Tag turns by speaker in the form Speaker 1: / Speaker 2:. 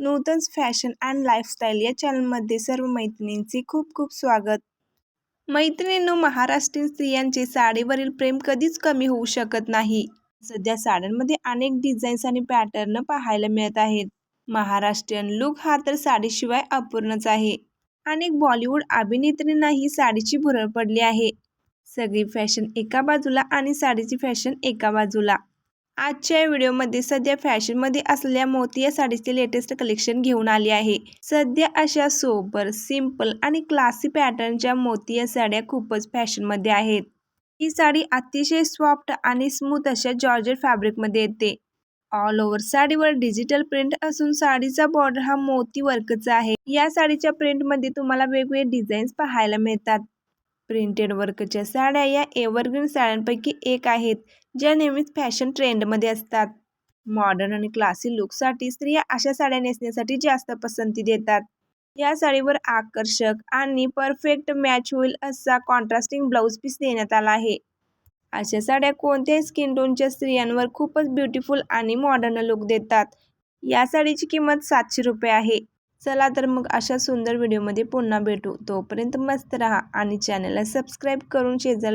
Speaker 1: Nutan's fashion and lifestyle या चॅनलमध्ये सर्व मैत्रिणींचे खूप खूप स्वागत. मैत्रिणींनो महाराष्ट्रीयन स्त्रियांचे साडीवरील प्रेम कधीच कमी होऊ शकत नाही. सध्या साड्यांमध्ये अनेक डिझाईन्स आणि पॅटर्न पाहायला मिळत आहेत. महाराष्ट्रीयन लुक हा तर साडीशिवाय अपूर्णच आहे. अनेक बॉलिवूड अभिनेत्रींनाही साडीची भुरळ पडली आहे. सगळी फॅशन एका बाजूला आणि साडीची फॅशन एका बाजूला. आजच्या व्हिडिओमध्ये सध्या फॅशनमध्ये असलेल्या मोती या साडीचे लेटेस्ट कलेक्शन घेऊन आले आहे. सध्या अशा सोबर सिंपल आणि क्लासी पॅटर्नच्या मोती या साड्या खूपच फॅशनमध्ये आहेत. ही साडी अतिशय सॉफ्ट आणि स्मूथ अशा जॉर्जेट फॅब्रिकमध्ये येते. ऑल ओव्हर साडीवर डिजिटल प्रिंट असून साडीचा बॉर्डर हा मोती वर्कचा आहे. या साडीच्या प्रिंटमध्ये तुम्हाला वेगवेगळे डिझाईन्स पाहायला मिळतात. प्रिंटेड वर्कच्या साड्या या एव्हरग्रीन साड्यांपैकी एक आहेत ज्या नेहमीच फॅशन ट्रेंडमध्ये असतात. मॉडर्न आणि क्लासी लुकसाठी स्त्रिया अशा साड्या नेसण्यासाठी जास्त पसंती देतात. या साडीवर आकर्षक आणि परफेक्ट मॅच होईल असा कॉन्ट्रास्टिंग ब्लाऊज पीस देण्यात आला आहे. अशा साड्या कोणत्याही स्किन टोनच्या स्त्रियांवर खूपच ब्युटिफुल आणि मॉडर्न लुक देतात. या साडीची किंमत सातशे रुपये आहे. चला तर मग अशा सुंदर व्हिडिओमध्ये पुन्हा भेटू. तोपर्यंत मस्त राहा आणि चॅनलला सबस्क्राईब करून शेजार